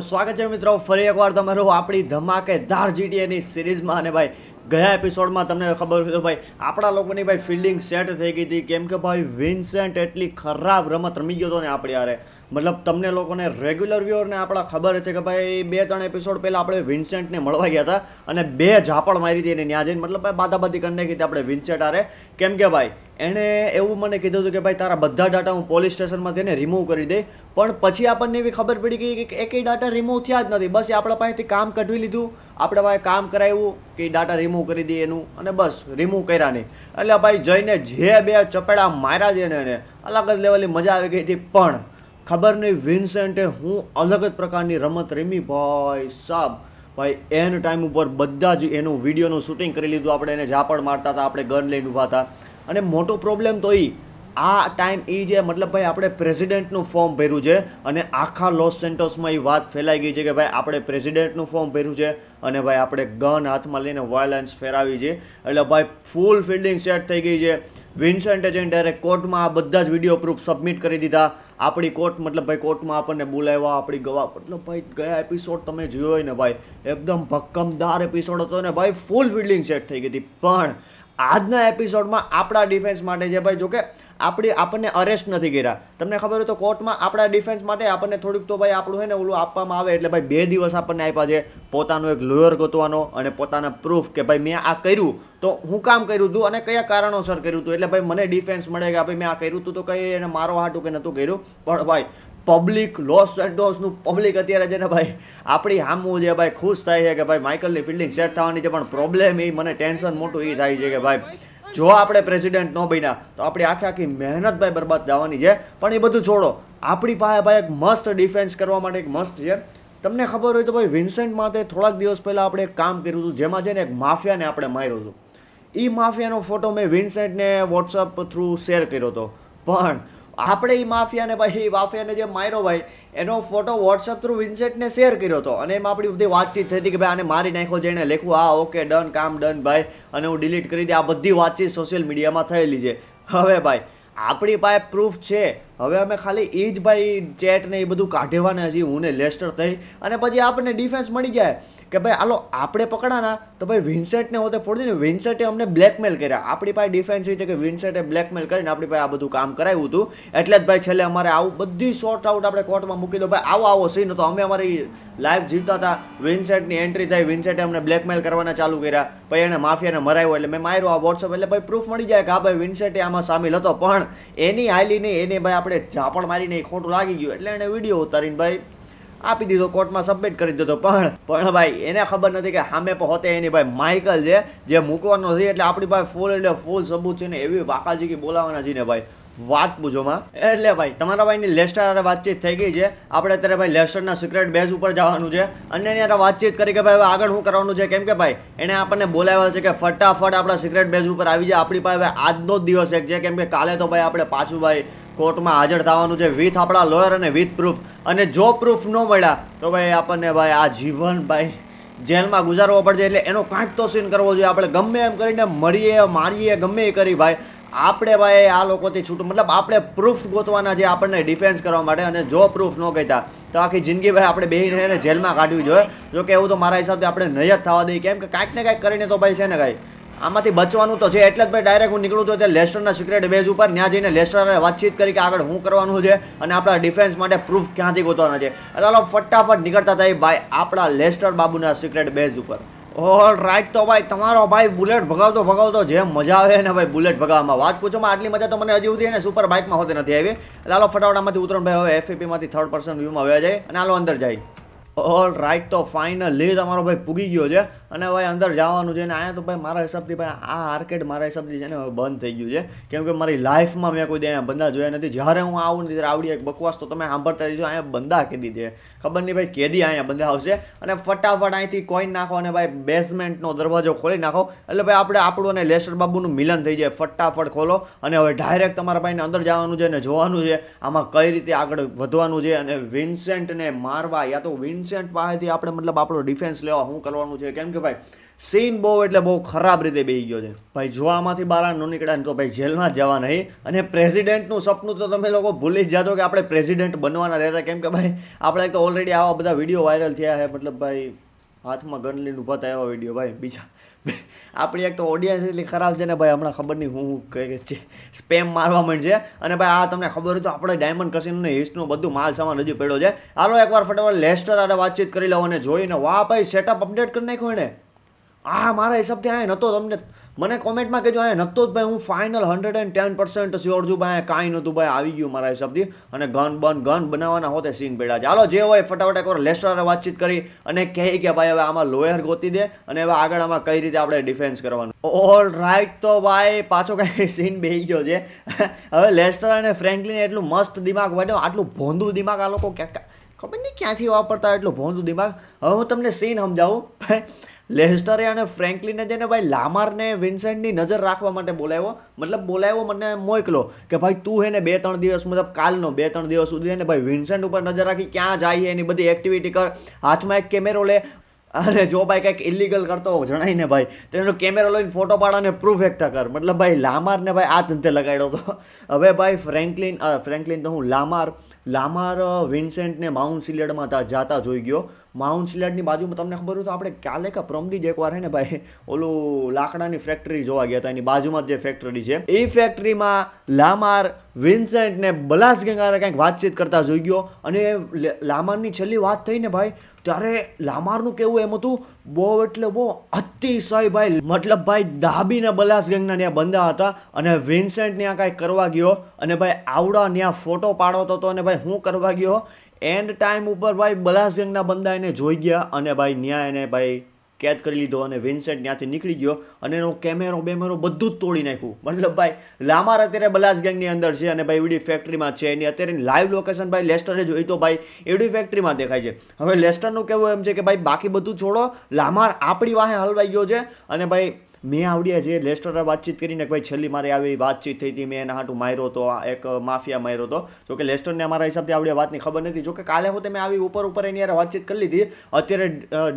સ્વાગત છે મિત્રો. ફરી એકવાર તમારું આપણી ધમાકેદાર જીટીએની સિરીઝમાં અને ભાઈ ગયા એપિસોડમાં તમને ખબર હોય ભાઈ, આપણા લોકોની ભાઈ ફિલ્ડિંગ સેટ થઈ ગઈ હતી. કેમ કે ભાઈ વિન્સેન્ટ એટલી ખરાબ રમત રમી ગયો હતો ને આપણે યારે મતલબ તમને લોકોને રેગ્યુલર વ્યૂઅરને આપણા ખબર છે કે ભાઈ, બે ત્રણ એપિસોડ પહેલાં આપણે વિન્સેન્ટને મળવા ગયા હતા અને બે ઝાપડ મારી હતી એને ત્યાં જઈને. મતલબ ભાઈ બાદાબાદી કરીને કીધી આપણે વિન્સેન્ટ આરે કેમ કે ભાઈ, એણે એવું મને કીધું હતું કે ભાઈ, તારા બધા ડાટા હું પોલીસ સ્ટેશનમાંથી એને રિમૂવ કરી દે. પણ પછી આપણને એવી ખબર પડી ગઈ કે એકેય ડાટા રિમૂવ થયા જ નથી. બસ એ આપણા પાસેથી કામ કાઢવી લીધું. આપણે પાસે કામ કરાવ્યું કે ડાટા રિમૂવ કરી દે એનું અને બસ, રિમૂવ કર્યા નહીં. એટલે ભાઈ જઈને જે બે ચપેડા માર્યા છે એને, અલગ જ લેવલની મજા આવી ગઈ હતી. પણ ખબર નહીં વિન્સેન્ટે હું અલગ જ પ્રકારની રમત રમી. ભાઈ સાબ, ભાઈ એન ટાઈમ ઉપર બધા જ એનું વિડીયોનું શૂટિંગ કરી લીધું. આપણે એને ઝાપડ મારતા હતા, આપણે ગન લઈને ઊભા હતા. અને મોટો પ્રોબ્લેમ તો એ આ ટાઈમ એ જે મતલબ ભાઈ આપણે પ્રેસિડેન્ટનું ફોર્મ ભર્યું છે અને આખા લોસ સેન્ટોસમાં એ વાત ફેલાઈ ગઈ છે કે ભાઈ આપણે પ્રેસિડેન્ટનું ફોર્મ ભર્યું છે અને ભાઈ આપણે ગન હાથમાં લઈને વાયલન્સ ફેરાવી છે. એટલે ભાઈ ફૂલ ફિલ્ડિંગ સેટ થઈ ગઈ છે. વિન્સન્ટ ડાયરેક્ટ કોર્ટમાં આ બધા જ વીડિયો પ્રૂફ સબમિટ કરી દીધા. આપણી કોર્ટ મતલબ ભાઈ કોર્ટમાં આપણને બોલાવ્યા, આપણી ગવા મતલબ ભાઈ ગયા એપિસોડ તમે જોયો હોય ને ભાઈ, એકદમ ભક્કમદાર એપિસોડ હતો ને ભાઈ ફૂલ ફિલ્ડિંગ સેટ થઈ ગઈ હતી. પણ આજના એપિસોડમાં આપણા ડિફેન્સ માટે છે ભાઈ, જોકે આપણી આપણને અરેસ્ટ નથી કર્યા. તમને ખબર હોય તો કોર્ટમાં આપણા ડિફેન્સ માટે આપણને થોડુંક તો ભાઈ આપણું હોય ને ઓલું આપવામાં આવે એટલે ભાઈ બે દિવસ આપણને આપ્યા છે. પોતાનો એક લોયર ગોતવાનો અને પોતાના પ્રૂફ કે ભાઈ મેં આ કર્યું. તો હું કામ કર્યું હતું અને કયા કારણોસર કર્યું હતું એટલે ભાઈ મને ડિફેન્સ મળે કે ભાઈ મેં આ કર્યું હતું તો કંઈ એને મારો હાટું કે નહોતું કર્યું? પણ ભાઈ પબ્લિક લોસ એન્ડોસનું પબ્લિક અત્યારે છે ને ભાઈ, આપણી હામું જે ભાઈ ખુશ થાય છે કે ભાઈ માઇકલની ફિલ્ડિંગ સેટ થવાની છે, પણ પ્રોબ્લેમ એ મને ટેન્શન મોટું એ થાય છે કે ભાઈ, જો આપણે પ્રેસિડેન્ટ ન બન્યા, તો આપણી આખી આખી મહેનત ભાઈ બરબાદ જવાની છે. પણ એ બધું છોડો, આપણી પાસે ભાઈ એક મસ્ત ડિફેન્સ કરવા માટે એક મસ્ત છે. તમને ખબર હોય તો ભાઈ વિન્સેન્ટ માટે થોડાક દિવસ પહેલાં આપણે એક કામ કર્યું હતું, જેમાં છે ને એક માફિયાને આપણે માર્યો હતું. એ માફિયાનો ફોટો મેં વિન્સેન્ટને વોટ્સઅપ થ્રુ શેર કર્યો હતો. પણ આપણે એ માફિયાને ભાઈ એ માફિયાને જે માર્યો ભાઈ, એનો ફોટો વોટ્સઅપ થ્રુ વિન્સેન્ટને શેર કર્યો હતો. અને એમાં આપણી બધી વાતચીત થઈ હતી કે ભાઈ આને મારી નાખ્યો જેણે લખ્યું. આ ઓકે ડન કામ ડન ભાઈ અને હું ડિલીટ કરી દે. આ બધી વાતચીત સોશિયલ મીડિયામાં થયેલી છે. હવે ભાઈ, આપણી પાસે પ્રૂફ છે. હવે અમે ખાલી એ જ ભાઈ ચેટ ને એ બધું કાઢેવાના હજી હું ને લેસ્ટર થઈ. અને પછી આપણને ડિફેન્સ મળી જાય કે ભાઈ, હાલો, આપણે પકડાના, તો ભાઈ વિન્સેન્ટને હોતે ફોડી ને. વિન્સેન્ટે અમને બ્લેકમેલ કર્યા. આપણી પાસે ડિફેન્સ એ છે કે વિન્સેન્ટે બ્લેકમેલ કરીને આપણી પાસે આ બધું કામ કરાવ્યું હતું. એટલે જ ભાઈ છેલ્લે અમારે આવું બધી શોર્ટ આઉટ આપણે કોર્ટમાં મૂકી દો. ભાઈ, આવો આવો સીન હતો. અમે અમારી લાઈફ જીવતા હતા. વિન્સેન્ટની એન્ટ્રી થઈ. વિન્સેન્ટે અમને બ્લેકમેલ કરવાના ચાલુ કર્યા. પછી એને માફિયાને મરાવ્યો એટલે મેં માર્યો આ વોટ્સઅપ એટલે ભાઈ પ્રૂફ મળી જાય કે હા ભાઈ વિન્સેન્ટે આમાં સામેલ હતો. પણ એની હાલી નહીં એને ભાઈ આપણે ઝાપડ મારીને એ ખોટું લાગી ગયું એટલે એને વીડિયો ઉતારીને ભાઈ આપી દીધો, કોર્ટમાં સબમિટ કરી દીધો. પણ પણ ભાઈ, એને ખબર નથી કે સામે પહોંચે એની ભાઈ માઇકલ છે, જે મૂકવાનો છે, એટલે આપણી પાસે ફૂલ એટલે ફૂલ સબૂત છે ને એવી વાકાજી કે બોલાવવાના છે ને ભાઈ. વાત પૂછોમાં એટલે ભાઈ, તમારા ભાઈની લેસ્ટર હારે વાતચીત થઈ ગઈ છે. આપણે અત્યારે ભાઈ લેસ્ટરના સિક્રેટ બેઝ ઉપર જવાનું છે. અને એની વાતચીત કરી કે ભાઈ હવે આગળ શું કરવાનું છે? કેમ કે ભાઈ, એણે આપણને બોલાવ્યા છે કે ફટાફટ આપણા સિક્રેટ બેઝ ઉપર આવી જાય આપણી પાસે આજનો જ દિવસ એક છે. કેમ કે કાલે તો ભાઈ આપણે પાછું ભાઈ કોર્ટમાં હાજર થવાનું છે. વિથ આપણા લોયર અને વિથ પ્રૂફ અને જો પ્રૂફ ન મળ્યા, તો ભાઈ આપણને ભાઈ આ જીવન ભાઈ જેલમાં ગુજારવો પડશે. એટલે એનો કાંઈક તો સીન કરવો જોઈએ. આપણે ગમે એમ કરીને મળીએ મારીએ, ગમે એ કરી ભાઈ, આપણે ભાઈ આ લોકોથી છૂટું. મતલબ આપણે પ્રૂફ ગોતવાના છે આપણને ડિફેન્સ કરવા માટે. અને જો પ્રૂફ ન કહેતા તો આખી જિંદગી ભાઈ આપણે બેહીને એને જેલમાં કાઢવી જોઈએ. જો કે એવું તો મારા હિસાબથી આપણે નહીં જ થવા દઈએ. કેમ કે કાંઈક ને કાંઈક કરીને તો ભાઈ છે ને કાંઈ. આમાંથી બચવાનું તો છે, એટલે જ ભાઈ ડાયરેક્ટ હું નીકળું છું ત્યાં લેસ્ટરના સિક્રેટ બેઝ ઉપર, ત્યાં જઈને લેસ્ટરને વાતચીત કરી કે આગળ શું કરવાનું છે અને આપણા ડિફેન્સ માટે પ્રૂફ ક્યાંથી ગોતવાના છે. એટલે ચાલો ફટાફટ નીકળતા થાય ભાઈ આપણા લેસ્ટર બાબુના સિક્રેટ બેઝ ઉપર. ઓલ રાઈટ તો ભાઈ તમારો ભાઈ બુલેટ ભગાવતો ભગાવતો જે મજા આવે ને ભાઈ બુલેટ ભગાવવામાં. વાત પૂછોમાં આટલી મજા તો મને હજી સુધી અને સુપર બાઇકમાં હોતી નથી આવી. લાલો ફટાફટામાંથી ઉતરણ ભાઈ, હવે એફએપીમાંથી થર્ડ પર્સન વ્યૂમાં આવ્યા જાય અને આલો અંદર જાય. ઓલ રાઈટ તો ફાઇનલી તમારો ભાઈ પૂગી ગયો છે. અને ભાઈ અંદર જવાનું છે. અને અહીંયા તો ભાઈ મારા હિસાબથી ભાઈ આ આર્કેડ મારા હિસાબથી છે ને હવે બંધ થઈ ગયું છે. કેમ કે મારી લાઈફમાં મેં કોઈ અહીંયા બંદા જોયા નથી. જ્યારે હું આવું ને ત્યારે આવડી એક બકવાસ તો તમે સાંભળતા રહીશો અહીંયા બંદા કીધી છે ખબર નહીં ભાઈ કેદી અહીંયા બંદા આવશે. અને ફટાફટ અહીંથી કોઈન નાખો અને ભાઈ બેઝમેન્ટનો દરવાજો ખોલી નાખો. એટલે ભાઈ આપણે આપણું અને લેસર બાબુનું મિલન થઈ જાય. ફટાફટ ખોલો. અને હવે ડાયરેક્ટ તમારા ભાઈને અંદર જવાનું છે અને જોવાનું છે. આમાં કઈ રીતે આગળ વધવાનું છે. અને વિન્સેન્ટને મારવા યા તો વિન વિન્સેન્ટ પાસેથી આપણે મતલબ આપણો ડિફેન્સ લેવા, શું કરવાનું છે? કેમ કે ભાઈ સીન બહુ એટલે બહુ ખરાબ રીતે બેહી ગયો છે. ભાઈ, જો આમાંથી બહાર ન નીકળ્યા તો ભાઈ જેલમાં જવા નહીં અને પ્રેસિડેન્ટનું સપનું તો તમે લોકો ભૂલી જ જાતો કે આપણે પ્રેસિડેન્ટ બનવાના રહેતા. કેમ કે ભાઈ, આપણે તો ઓલરેડી આવા બધા વીડિયો વાયરલ થયા છે. મતલબ ભાઈ, હાથમાં ગન લઈને ઊભા થયા એવા વીડિયો ભાઈ, બીજા આપણી એક તો ઓડિયન્સ એટલી ખરાબ છે ને ભાઈ, હમણાં ખબર નહીં હું કહે છે સ્પેમ મારવા માંડશે અને ભાઈ, આ તમને ખબર હોય તો આપણે ડાયમંડ કસીનું ને હિસ્ટનું બધું માલ સામાન હજુ પડ્યો છે. હાલો, એકવાર ફટાફટ લેસ્ટર આરે વાતચીત કરી લઉં અને જોઈને, વાહ ભાઈ સેટઅપ અપડેટ કરી નાખ્યો એને આ મારા હિસાબથી આ નહોતો તમને મને કોમેન્ટમાં કહેજો આ નહોતો જ ભાઈ, હું final hundred and ten percent sure છું ભાઈ કાંઈ નહોતું ભાઈ, આવી ગયું મારા હિસાબથી. અને ગન બન ગન બનાવવાના હોતે સીન પડ્યા હાલો, જે હોય ફટાફટ એકવાર લેસ્ટરારે વાતચીત કરી અને કહે કે ભાઈ, હવે આમાં લોયર ગોતી દે અને હવે આગળ આમાં કઈ રીતે આપણે ડિફેન્સ કરવાનું. ઓલ રાઈટ તો ભાઈ, પાછો કાંઈ સીન બેહી ગયો છે. હવે લેસ્ટર અને ફ્રેન્કલિને એટલું મસ્ત દિમાગ વાળ્યો આટલું ભોંદું દિમાગ આ લોકો ક્યાં ખબર નહીં ક્યાંથી વાપરતા એટલું ભોંદું દિમાગ. હવે હું તમને સીન સમજાવું. લેસ્ટરે અને ફ્રેન્કલીને છે ભાઈ લામારને વિન્સેન્ટની નજર રાખવા માટે બોલાવ્યો, મતલબ બોલાવ્યો મને મોકલો કે ભાઈ તું હે બે ત્રણ દિવસ, મતલબ કાલનો બે ત્રણ દિવસ સુધી ને ભાઈ વિન્સેન્ટ ઉપર નજર રાખી, ક્યાં જાય એની બધી એક્ટિવિટી કર, હાથમાં એક કેમેરો લે. અરે જો ભાઈ કંઈક ઇલીગલ કરતો જણાય ને ભાઈ. તો એનો કેમેરો લઈને ફોટો પાડાને પ્રૂફ એકઠા કર. મતલબ ભાઈ લામારને ભાઈ આ ધંધે લગાડ્યો હતો. હવે ભાઈ ફ્રેન્કલિન ફ્રેન્કલિન તો હું લામાર લામાર વિન્સેન્ટને માઉન્ટ સિલેડમાં તા, જાતા જોઈ ગયો. માઉન્ટ સિલેડની બાજુમાં તમને ખબર હોય તો આપણે કાલે કે પ્રમદી જ એકવાર હે ને ભાઈ, ઓલું લાકડાની ફેક્ટરી જોવા ગયા હતા, એની બાજુમાં જે ફેક્ટરી છે. એ ફેક્ટરીમાં લામાર વિન્સેન્ટ ને બલાસ ગંગારે કંઈક વાતચીત કરતા જોઈ ગયો અને લામારની છેલ્લી વાત થઈ ને ભાઈ, ત્યારે લામારનું કેવું એમ હતું બહુ એટલે બહુ અતિશય ભાઈ, મતલબ ભાઈ દાબીને બલાસ ગંગના ત્યાં બંધા હતા અને વિન્સેન્ટ ત્યાં કાંઈ કરવા ગયો અને ભાઈ આવડા ત્યાં ફોટો પાડતો હતો અને ભાઈ હું કરવા ગયો એન્ડ ટાઈમ ઉપર ભાઈ બલાસ ગંગના બંદા એને જોઈ ગયા અને ભાઈ ન્યા એને ભાઈ કેદ કરી લીધો અને વિન્સેન્ટ ત્યાંથી નીકળી ગયો અને એનો કેમેરો બેમેરો બધું જ તોડી નાખ્યું. મતલબ ભાઈ, લામાર અત્યારે બલાસ ગેંગની અંદર છે અને ભાઈ એવડી ફેક્ટરીમાં છે એની અત્યારે લાઈવ લોકેશન ભાઈ લેસ્ટરે જોઈ તો ભાઈ એવડી ફેક્ટરીમાં દેખાય છે. હવે લેસ્ટરનું કહેવું એમ છે કે ભાઈ બાકી બધું છોડો, લામાર આપણી વાહે હલવાઈ ગયો છે અને ભાઈ મેં આવડ્યા જે લેસ્ટર વાતચીત કરીને કે ભાઈ છેલ્લી મારી આવી વાતચીત થઈ હતી, મેં એના હાટું માર્યો હતો એક માફિયા માર્યો હતો જો કે લેસ્ટરને અમારા હિસાબથી આવડ્યા વાતની ખબર નથી. જો કે કાલે હું મેં આવી ઉપર ઉપર એની યાર વાતચીત કરી લીધી. અત્યારે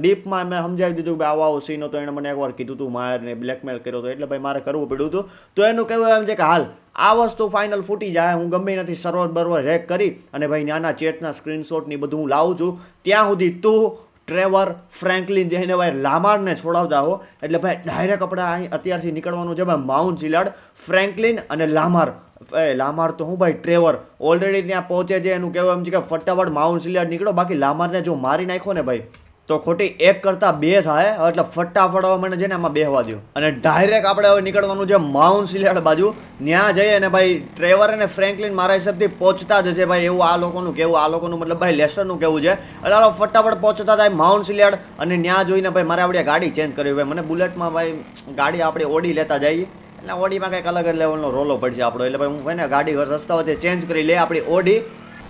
ડીપમાં મેં સમજાવી દીધું કે આવો આવો સીન હતો, એણે મને એકવાર કીધું હતું મારને બ્લેકમેલ કર્યો હતો, એટલે ભાઈ મારે કરવું પડ્યું હતું. તો એનું કહેવું એમ છે કે હાલ, આ વસ્તુ ફાઇનલ ફૂટી જાય, હું ગમે નથી સર્વર બરવર હેક કરી અને ભાઈ નાના ચેટના સ્ક્રીનશોટની બધું હું લાવું છું. ત્યાં સુધી તું ટ્રેવર ફ્રેન્કલિન જઈને ભાઈ લામારને છોડાવતા હો. એટલે ભાઈ, ડાયરેક્ટ આપણે અહીં અત્યારથી નીકળવાનું છે ભાઈ માઉન્ટ સિલાડ ફ્રેન્કલિન અને લામાર. એ, લામાર તો હું ભાઈ, ટ્રેવર. ઓલરેડી ત્યાં પહોંચે છે, એનું કહેવું એમ છે કે ફટાફટ માઉન્ટ સિલાડ નીકળો. બાકી લામારને જો મારી નાખો ને ભાઈ તો ખોટી, એક કરતાં બે થાય, એટલે ફટાફટ હવે મને છે ને આમાં બેહવા દો અને ડાયરેક્ટ આપણે હવે નીકળવાનું છે માઉન્ટ સિલેટ બાજુ. ત્યાં જઈએ અને ભાઈ ટ્રેવર અને ફ્રેન્કલિન મારા હિસાબથી પહોંચતા જ છે ભાઈ, એવું આ લોકોનું કેવું આ લોકોનું મતલબ ભાઈ લેસ્ટરનું કેવું છે. એટલે હાલો ફટાફટ પહોંચતા થાય માઉન્ટ સિલિયાડ અને ત્યાં જોઈને ભાઈ મારે આપણે ગાડી ચેન્જ કરવી ભાઈ મને બુલેટમાં ભાઈ ગાડી આપણે ઓડી લેતા જઈએ એટલે ઓડીમાં કંઈક અલગ જ લેવલનો રોલો પડશે આપણો. એટલે ભાઈ હું ભાઈ ને ગાડી રસ્તા વચ્ચે ચેન્જ કરી લે આપણી ઓડી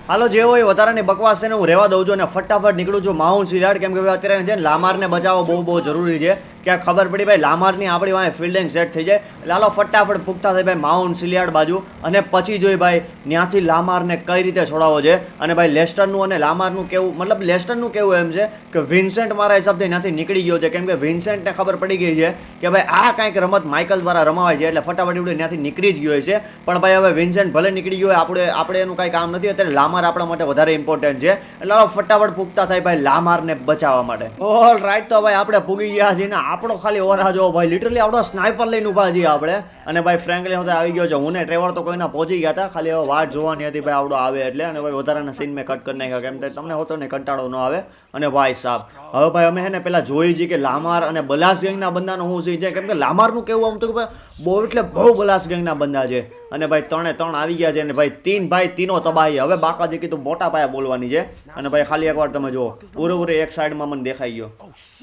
હાલો, જે હોય વધારાની બકવાસ છે ને હું રહેવા દઉં છું અને ફટાફટ નીકળું છું. માઉન્ટ સિલાડ કેમ કે અત્યારે છે ને લામારને બચાવવો બહુ બહુ જરૂરી છે. કે ખબર પડી ભાઈ, લામારની આપણી વાંહે ફિલ્ડિંગ સેટ થઈ જાય. હાલો ફટાફટ પૂગતા થાય ભાઈ, માઉન્ટ સિલિયાડ બાજુ. અને પછી જોઈ ભાઈ ત્યાંથી લામારને કઈ રીતે છોડાવવો છે? અને ભાઈ, લેસ્ટરનું અને લામારનું કેવું, મતલબ લેસ્ટરનું કેવું એમ છે કે વિન્સેન્ટ મારા હિસાબથી ત્યાંથી નીકળી ગયો છે. કેમ કે વિન્સેન્ટને ખબર પડી ગઈ છે કે ભાઈ, આ કાંઈક રમત માઇકલ દ્વારા રમાવાય છે. એટલે ફટાફટ એવડે ત્યાંથી નીકળી જ ગયો છે પણ ભાઈ, હવે વિન્સેન્ટ ભલે નીકળી ગયો આપણે આપણે એનું કાંઈ કામ નથી. અત્યારે લામાર આપણા માટે વધારે ઇમ્પોર્ટન્ટ છે. એટલે ફટાફટ પૂગતા થાય ભાઈ, લામારને બચાવવા માટે. ઓલ રાઈટ તો ભાઈ, આપણે પૂગી ગયા છીએ ને આપણો ખાલી ઓરા જો ભાઈ. લિટરલી આપણો સ્નાઈપર લઈને ઊભા છીએ આપણે. અને ભાઈ ફ્રેન્કલી હું આવી ગયો છે. હું ને ટ્રેવર તો કોઈના પહોંચી ગયા હતા. ખાલી હવે વાત જોવાની હતી ભાઈ આવડો આવે એટલે. અને ભાઈ, વધારાના સીન મેં કટ કરી નાખ્યા. કેમ તમને હોતો ને કંટાળો ન આવે. અને ભાઈ સાહેબ હવે ભાઈ, અમે હે ને પેલા જોઈ છીએ કે લામાર અને બલાસ ગેંગના બંદાનો હું સીન છે. કેમ કે લામારનું કેવું આમ તો કે ભાઈ, બહુ એટલે બહુ બલાસ ગેંગના બંદા છે. અને ભાઈ ત્રણે ત્રણ આવી ગયા છે અને ભાઈ તીન ભાઈ તીનો તબાહી. હવે બાકા જે કીધું મોટા પાયા બોલવાની છે. અને ભાઈ ખાલી એકવાર તમે જુઓ. પૂરે પૂરે એક સાઈડમાં મને દેખાઈ ગયો.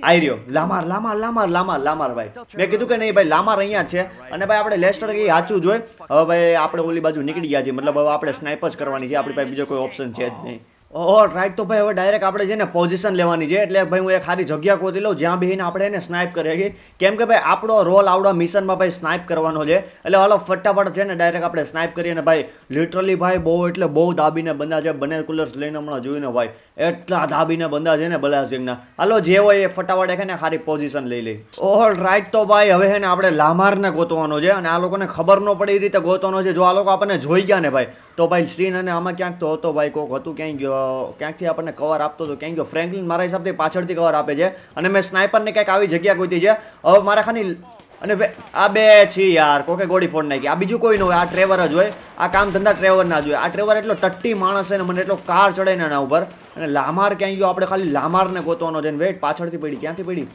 આવી રહ્યો. લામાર લામાર લામાર લામાર લામાર ભાઈ. મેં કીધું કે નહીં, ભાઈ લામાર અહીંયા છે. અને ભાઈ આપણે લેસ્ટર કઈ સાચું જોઈ હવે ભાઈ આપણે ઓલી બાજુ નીકળી ગયા છીએ. મતલબ હવે આપણે સ્નાઇપ જ કરવાની છે. આપણી પાસે બીજો કોઈ ઓપ્શન છે જ નહીં. ઓલ રાઈટ તો ભાઈ, હવે ડાયરેક્ટ આપણે છે ને પોઝિશન લેવાની છે. એટલે ભાઈ, હું એક સારી જગ્યા ગોતી લઉં, જ્યાં બેહીને આપણે એને સ્નાઇપ કરીએ છીએ. કેમ કે ભાઈ, આપણો રોલ આવડો મિશનમાં ભાઈ સ્નાઇપ કરવાનો છે. એટલે હાલો, ફટાફટ છે ને ડાયરેક્ટ આપણે સ્નાઇપ કરીએ ને ભાઈ લિટરલી ભાઈ બહુ એટલે બહુ દાબીને બંધા છે બને કુલર્સ લઈને હમણાં જોઈને ભાઈ. એટલા ધાબીને બંદા છે ને બલાસિંગના હાલો, જે હોય એ ફટાફટ છે ને સારી પોઝિશન લઈ લે. ઓલ રાઈટ તો ભાઈ, હવે છે ને આપણે લામારને ગોતવાનો છે અને આ લોકોને ખબર ન પડે એ રીતે ગોતવાનો છે. જો આ લોકો આપણને જોઈ ગયા ને ભાઈ, તો ભાઈ સીન અને આમાં ક્યાંક તો હતો ભાઈ, કોક હતું ગયો ક્યાંકથી આપણને કવર આપતો હતો ક્યાંય ગયો ફ્રેન્કલિન મારા હિસાબથી પાછળથી કવર આપે છે. અને મેં સ્નાઇપરને ક્યાંક આવી જગ્યા ગોતી છે. હવે મારા ખાલી અને આ બે છે યાર, કોકે ગોળી ફોડ નાખી. આ બીજું કોઈ ન હોય, આ ટ્રેવર જ હોય. આ કામ ધંધા ટ્રેવર ના જોઈએ આ ટ્રેવર એટલો ટટ્ટી માણસ છે ને, મને એટલો કાર ચડે એના ઉપર. અને લામાર ક્યાંય ગયો? આપણે ખાલી લામારને ગોતવાનો છે વેટ, પાછળથી પડી, ક્યાંથી પડી?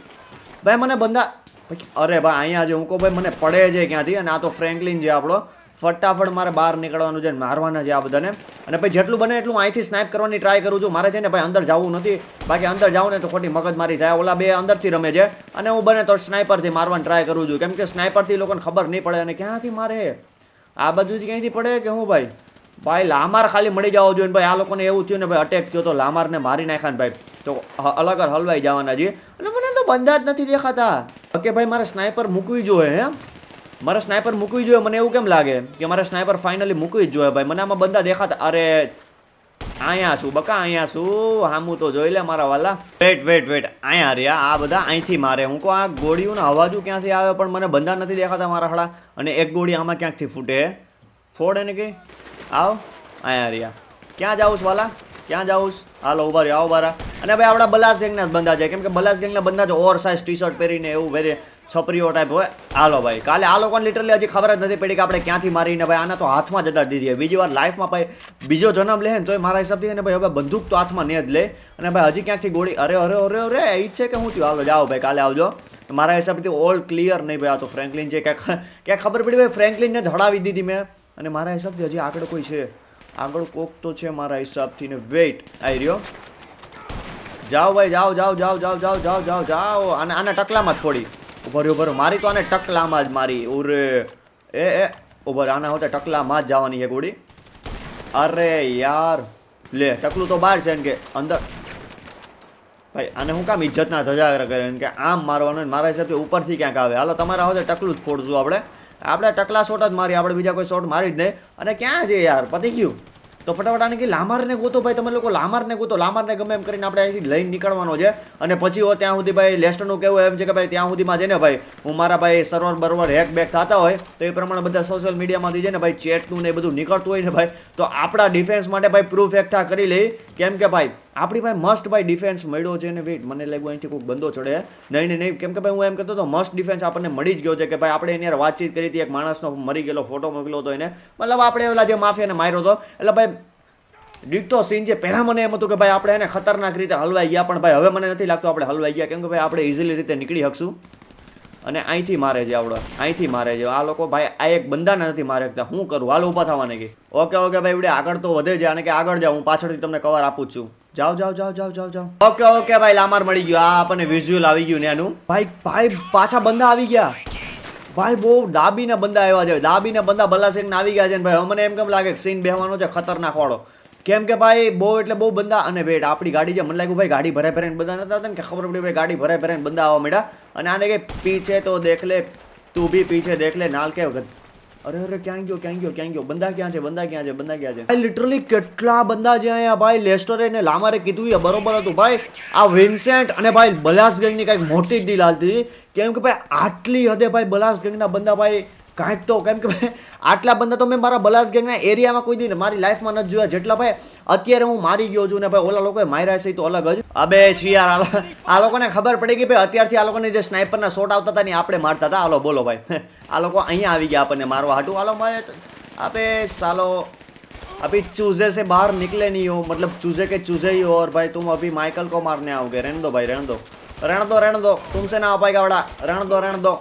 ભાઈ, મને બંધા અરે ભાઈ, અહીંયા જે હું કહું, ભાઈ, મને પડે છે ક્યાંથી? અને આ તો ફ્રેન્કલિન છે આપણો. ફટાફટ મારે બહાર નીકળવાનું છે મારવાના છે આ બધાને. અને પછી જેટલું બને એટલું અહીંથી સ્નાઇપ કરવાની ટ્રાય કરું છું. મારે છે ને ભાઈ, અંદર જવું નથી. બાકી અંદર જાઉં ને તો ખોટી મગજમારી થાય. ઓલા બે અંદરથી રમે છે. અને હું બને તો સ્નાઇપરથી મારવાની ટ્રાય કરું છું. કેમ કે સ્નાઇપરથી લોકોને ખબર નહીં પડે અને ક્યાંથી મારે? આ બાજુથી ક્યાંયથી પડે કે હું, ભાઈ? ભાઈ, લામાર ખાલી મળી જવો જોઈએ ભાઈ, આ લોકોને એવું થયું ને ભાઈ અટેક થયો તો લામારને મારી નાખ્યા ને ભાઈ. તો અલગ હલવાઈ જવાના છીએ. અને મને તો બંધા જ નથી દેખાતા. ઓકે ભાઈ, મારે સ્નાઇપર મૂકવી જોઈએ, હે? મારે સ્નાઇપર મૂકવી જોઈએ, મને એવું કેમ લાગે કે મારે સ્નાઇપર ફાઇનલી મૂકવી જ જોઈએ ભાઈ? મને આમાં બંધા દેખાતા. અરે, અહીંયા શું, બકા, અહીંયા શું? હામું તો જોઈ લે મારા વાલા. વેટ વેટ વેટ અહીંયા રહ્યા, આ બધા અહીંથી મારે. હું કહું, આ ગોળીઓના અવાજો ક્યાંથી આવે? પણ મને બંધા નથી દેખાતા મારા હળા. અને એક ગોળી આમાં ક્યાંકથી ફૂટે? ફોડ એને કે? આવ, અહીંયા રહ્યા ક્યાં જાઉં વાલા? ક્યાં જાઉં? હાલો, ઊભા રહ્યો, આવો બારા. અને ભાઈ આપણા બલાસ ગેંગના બંધા છે. કેમ કે બલાસ ગેંગના બંધા છે ઓવર સાઇઝ ટી શર્ટ પહેરીને એવું પહેરે છપરીઓ ટાઈપ હોય, હાલો ભાઈ. કાલે આ લોકોને લિટરલી હજી ખબર જ નથી પડી કે આપણે ક્યાંથી મારીને ભાઈ આના તો હાથમાં જતા દીધી બીજી વાર લાઈફમાં ભાઈ બીજો જન્મ લે ને તોય મારા હિસાબથી એને ભાઈ હવે બંદૂક તો હાથમાં નહીં જ લે. અને ભાઈ હજી ક્યાંકથી ગોળી અરે અરે અરે અરે, એ છે કે હું થયું? હાલો, જાઓ ભાઈ, કાલે આવજો. મારા હિસાબથી ઓલ ક્લિયર નહીં ભાઈ આ તો ફ્રેન્કલિન છે. ક્યાંક ક્યાંક ખબર પડી ભાઈ ફ્રેન્કલિનને જ હડાવી દીધી મેં. અને મારા હિસાબથી હજી આગળ કોઈ છે? આગળ કોક તો છે મારા હિસાબથી ને વેઇટ. આવી રહ્યો. જાઓ ભાઈ, જાઓ જાઓ જાઓ જાઓ જાઓ જાઓ જાઓ જાઓ. અને આને ટકલામાં જ ફોડી ઉભર ઉભર મારી તો આને ટકલામાં જ મારી. ઉરે. એ એ. ઉભર આના હોતે ટકલામાં જ જવાની છે ગોળી. અરે યાર. લે, ટકલું તો બહાર છે ને કે અંદર. ભાઈ, આને હું કામ ઇજ્જતના ધજાગરા કરે એમ કે આમ મારવાનું મારા હિસાબથી ઉપરથી ક્યાંક આવે. હાલો, તમારા હોતે ટકલું જ ફોડશું આપણે. આપણે ટકલા શોટ જ મારી, આપણે બીજા કોઈ શોટ મારી જ નહીં. અને ક્યાં છે યાર, પતી ગયું. તો ફટાફટ આને કે લામારને ગોતો ભાઈ, તમે લોકો લામારને ગોતો. લામારને ગમે એમ કરીને આપણે અહીંથી લઈને નીકળવાનો છે. અને પછી હો, ત્યાં સુધી ભાઈ, લેસ્ટરનું કેવું એમ છે કે ભાઈ, ત્યાં સુધીમાં છે ને ભાઈ, હું મારા ભાઈ સર્વર બરોબર હેક બેક થતા હોય, તો એ પ્રમાણે બધા સોશિયલ મીડિયામાંથી છે ને ભાઈ ચેટનું ને એ બધું નીકળતું હોય ને ભાઈ, તો આપણા ડિફેન્સ માટે ભાઈ પ્રૂફ એકઠા કરી લઈ. કેમ કે ભાઈ આપણી પાસે મસ્ટ ભાઈ ડિફેન્સ મળ્યો છે ને વેઇટ મને લાગ્યું અહીંથી કોઈ બંદો ચડે. નહીં નહીં નહીં, કેમ કે ભાઈ હું એમ કહેતો હતો મસ્ટ ડિફેન્સ આપણને મળી જ ગયો છે કે ભાઈ આપણે એની વાતચીત કરી હતી, એક માણસનો મરી ગયેલો ફોટો મોકલ્યો હતો એને. મતલબ આપણે ઓલા જે માફિયાને માર્યો હતો, એટલે ભાઈ ડીટો સીન છે. પહેલાં મને એમ હતું કે ભાઈ આપણે એને ખતરનાક રીતે હલવાઈ ગયા, પણ ભાઈ હવે મને નથી લાગતું આપણે હલવાઈ ગયા. કેમ કે ભાઈ આપણે ઇઝીલી રીતે નીકળી શકશું. અને અહીંથી મારે છે આવડો, અહીંથી મારે છે. આ લોકો ભાઈ, આ એક બંદાને નથી મારે શકતા હું કરું? હાલ ઊભા થવાને કે. ઓકે ઓકે, ભાઈ વડે આગળ તો વધે છે. અને કે આગળ જાઉં, હું પાછળથી તમને કવર આપું છું. જાઓ જાઓ જાઓ જાઓ જાઓ જાઓ. ઓકે ઓકે ભાઈ, લામાર મળી ગયો. આ આપણને વિઝ્યુઅલ આવી ગયું ને એનું. ભાઈ ભાઈ, પાછા બંદા આવી ગયા. ભાઈ, બહુ દાબીને બંદા આવ્યા છે. દાબીને બંદા બલ્લાસિંહને આવી ગયા છે ને ભાઈ. મને એમ કેમ લાગે સીન બેહવાનો છે? ખતરનાક વાળો. કેમ કે ભાઈ, બહુ એટલે બહુ બંદા અને વેટ આપણી ગાડી છે મને લાગ્યું, ભાઈ, ગાડી ભરાય ભરાઈને બંદા નતા આવતા ને, કે ખબર પડી ભાઈ, ગાડી ભરાઈ ભરાઈને બંદા આવવા માંડ્યા. અને આને કે પીછે તો દેખ લે તું બી પીછે દેખ લે નાલ કે અરે અરે, ક્યાં ગયો ક્યાં ગયો ક્યાં ગયો? બંદા ક્યાં છે, બંદા ક્યાં છે, બંદા ક્યાં છે? ભાઈ લિટરલી કેટલા બંદા છે અહીંયા? ભાઈ, લેસ્ટરે ને લામારે કીધું, એ બરોબર હતું. ભાઈ, આ વિન્સેન્ટ અને ભાઈ બલાસ ગેંગની કાંઈક મોટી ડીલ હાલતી હતી. કેમ કે ભાઈ, આટલી હદે ભાઈ બલાસ ગેંગના બંદા, ભાઈ કાંઈક તો કેમ કે ભાઈ આટલા બંદા તો મેં મારા બલાસ ગેંગના એરિયામાં કોઈ દી મારી લાઈફમાં નથી જોયા જેટલા ભાઈ અત્યારે હું મારી ગયો છું ને ભાઈ ઓલા લોકોએ માર્યા છે એ તો અલગ જ અબે શિયાર આ લો- આ લોકોને ખબર પડી કે ભાઈ અત્યારથી આ લોકોને જે સ્નાઇપરના શોટ આવતા હતા ને એ આપણે મારતા હતા હાલો બોલો ભાઈ આ લોકો અહીંયા આવી ગયા આપણને મારવા હાટું હાલો મારે અબે સાલો अभी चूजे से बाहर निकले नहीं हो मतलब चूजे के चूजे ही हो और भाई तुम अभी माइकल को मारने आओगे रहने दो भाई रहने दो रहने दो रहने दो तुमसे ना आ पाएगा बड़ा रहने दो रहने दो